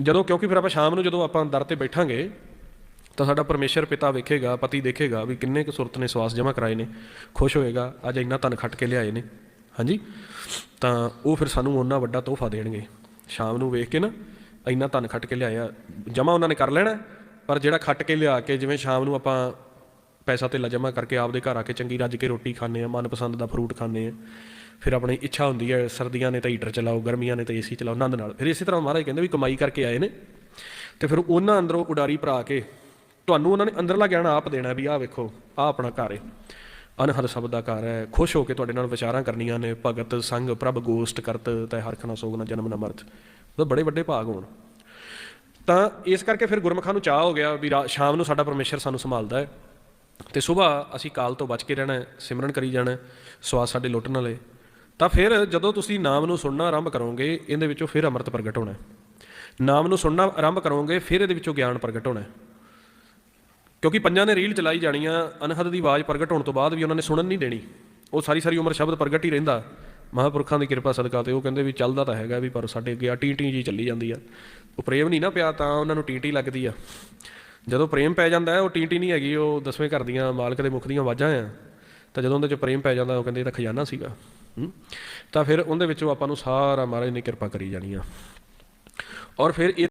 ਜਦੋਂ ਕਿਉਂਕਿ ਫਿਰ ਆਪਾਂ ਸ਼ਾਮ ਨੂੰ ਜਦੋਂ ਆਪਾਂ ਦਰ ਤੇ ਬੈਠਾਂਗੇ, ਤਾਂ ਸਾਡਾ ਪਰਮੇਸ਼ਰ ਪਿਤਾ ਵੇਖੇਗਾ, ਪਤੀ ਦੇਖੇਗਾ ਵੀ ਕਿੰਨੇ ਕੁ ਸੁਰਤ ਨੇ, ਸਵਾਸ ਜਮ੍ਹਾਂ ਕਰਾਏ ਨੇ, ਖੁਸ਼ ਹੋਏਗਾ, ਅੱਜ ਇੰਨਾ ਧਨ ਖੱਟ ਕੇ ਲਿਆਏ ਨੇ। ਹਾਂਜੀ? ਤਾਂ ਉਹ ਫਿਰ ਸਾਨੂੰ ਉਹਨਾਂ ਵੱਡਾ ਤੋਹਫਾ ਦੇਣਗੇ। ਸ਼ਾਮ ਨੂੰ ਵੇਖ ਕੇ ਨਾ, ਇੰਨਾ ਧਨ ਖੱਟ ਕੇ ਲਿਆਇਆ, ਜਮ੍ਹਾਂ ਉਹਨਾਂ ਨੇ ਕਰ ਲੈਣਾ, ਪਰ ਜਿਹੜਾ ਖੱਟ ਕੇ ਲਿਆ ਕੇ ਜਿਵੇਂ ਸ਼ਾਮ ਨੂੰ ਆਪਾਂ ਪੈਸਾ ਧੇਲਾ ਜਮ੍ਹਾਂ ਕਰਕੇ ਆਪਦੇ ਘਰ ਆ ਕੇ ਚੰਗੀ ਰੱਜ ਕੇ ਰੋਟੀ ਖਾਂਦੇ ਆ, ਮਨਪਸੰਦ ਦਾ ਫਰੂਟ ਖਾਂਦੇ ਆ ਫਿਰ ਆਪਣੀ ਇੱਛਾ ਹੁੰਦੀ ਹੈ ਸਰਦੀਆਂ ਨੇ ਤਾਂ ਹੀਟਰ ਚਲਾਓ ਗਰਮੀਆਂ ਨੇ ਤਾਂ ਏਸੀ ਚਲਾਓ ਆਨੰਦ ਨਾਲ। ਫਿਰ ਇਸੇ ਤਰ੍ਹਾਂ ਮਹਾਰਾਜ ਕਹਿੰਦੇ ਵੀ ਕਮਾਈ ਕਰਕੇ ਆਏ ਨੇ। ਤੇ ਫਿਰ ਉਹਨਾਂ ਅੰਦਰੋਂ ਉਡਾਰੀ ਭਰਾ ਕੇ ਤੁਹਾਨੂੰ ਉਹਨਾਂ ਨੇ ਅੰਦਰਲਾ ਗਿਆਨ ਆਪ ਦੇਣਾ ਵੀ ਆਹ ਵੇਖੋ ਆਹ ਆਪਣਾ ਘਰ ਹੈ। ਅਨਹਦ ਸ਼ਬਦ ਦਾ ਘਰ ਹੈ ਖੁਸ਼ ਹੋ ਕੇ ਤੁਹਾਡੇ ਨਾਲ ਵਿਚਾਰਾਂ ਕਰਨੀਆਂ ਨੇ ਭਗਤ ਸੰਗ ਪ੍ਰਭ ਗੋਸ਼ਟ ਕਰਤ ਤੈ ਹਰਖ ਨਾ ਸੋਗ ਨਾ ਜਨਮ ਨਾ ਮਰਤ। ਉਹ ਬੜੇ ਵੱਡੇ ਭਾਗ ਹੋਣ। ਤਾਂ ਇਸ ਕਰਕੇ ਫਿਰ ਗੁਰਮਖਾਂ ਨੂੰ ਚਾਹ ਹੋ ਗਿਆ ਵੀ ਰਾ- ਸ਼ਾਮ ਨੂੰ ਸਾਡਾ ਪਰਮੇਸ਼ਰ ਸਾਨੂੰ ਸੰਭਾਲਦਾ ਹੈ। ਤੇ ਸਵੇਰ ਅਸੀਂ ਕਾਲ ਤੋਂ ਬਚ ਕੇ ਰਹਿਣਾ ਸਿਮਰਨ ਕਰੀ ਜਾਣਾ ਹੈ, ਸਵਾਸ ਸਾਡੇ ਲੁੱਟਣ ਵਾਲੇ। ਤਾਂ ਫਿਰ ਜਦੋਂ ਤੁਸੀਂ ਨਾਮ ਨੂੰ ਸੁਣਨਾ ਆਰੰਭ ਕਰੋਗੇ, ਇਹਦੇ ਵਿੱਚੋਂ ਫਿਰ ਅੰਮ੍ਰਿਤ ਪ੍ਰਗਟ ਹੋਣਾ ਨਾਮ ਨੂੰ ਸੁਣਨਾ ਆਰੰਭ ਕਰੋਗੇ, ਫਿਰ ਇਹਦੇ ਵਿੱਚੋਂ ਗਿਆਨ ਪ੍ਰਗਟ ਹੋਣਾ ਕਿਉਂਕਿ ਪੰਜਾਂ ਨੇ ਰੀਲ ਚਲਾਈ ਜਾਣੀਆਂ, ਅਨਹਦ ਦੀ ਆਵਾਜ਼ ਪ੍ਰਗਟ ਹੋਣ ਤੋਂ ਬਾਅਦ ਵੀ ਉਹਨਾਂ ਨੇ ਸੁਣਨ ਨਹੀਂ ਦੇਣੀ। ਉਹ ਸਾਰੀ ਸਾਰੀ ਉਮਰ ਸ਼ਬਦ ਪ੍ਰਗਟ ਹੀ ਰਹਿੰਦਾ। ਮਹਾਂਪੁਰਖਾਂ ਦੀ ਕਿਰਪਾ ਸਦਕਾ ਤੇ ਉਹ ਕਹਿੰਦੇ ਵੀ ਚੱਲਦਾ ਤਾਂ ਹੈਗਾ ਵੀ, ਪਰ ਸਾਡੇ ਅੱਗੇ ਆ ਟੀ ਟੀ ਜੀ ਚੱਲੀ ਜਾਂਦੀ ਆ। ਉਹ ਪ੍ਰੇਮ ਨਹੀਂ ਨਾ ਪਿਆ ਤਾਂ ਉਹਨਾਂ ਨੂੰ ਟੀ ਲੱਗਦੀ ਆ। ਜਦੋਂ ਪ੍ਰੇਮ ਪੈ ਜਾਂਦਾ ਉਹ ਟੀ ਨਹੀਂ ਹੈਗੀ, ਉਹ ਦਸਵੇਂ ਘਰ ਦੀਆਂ ਮਾਲਕ ਦੇ ਮੁਖ ਦੀਆਂ ਆਵਾਜ਼ਾਂ ਆ। ਤਾਂ ਜਦੋਂ ਉਹਦੇ ਚ ਪ੍ਰੇਮ ਪੈ ਜਾਂਦਾ, ਉਹ ਕਹਿੰਦੇ ਇਹ ਤਾਂ ਖਜ਼ਾਨਾ ਸੀਗਾ। ਤਾਂ ਫਿਰ ਉਹਦੇ ਵਿੱਚੋਂ ਆਪਾਂ ਨੂੰ ਸਾਰਾ ਮਹਾਰਾਜ ਨੇ ਕਿਰਪਾ ਕਰੀ ਜਾਣੀ ਆ। ਔਰ ਫਿਰ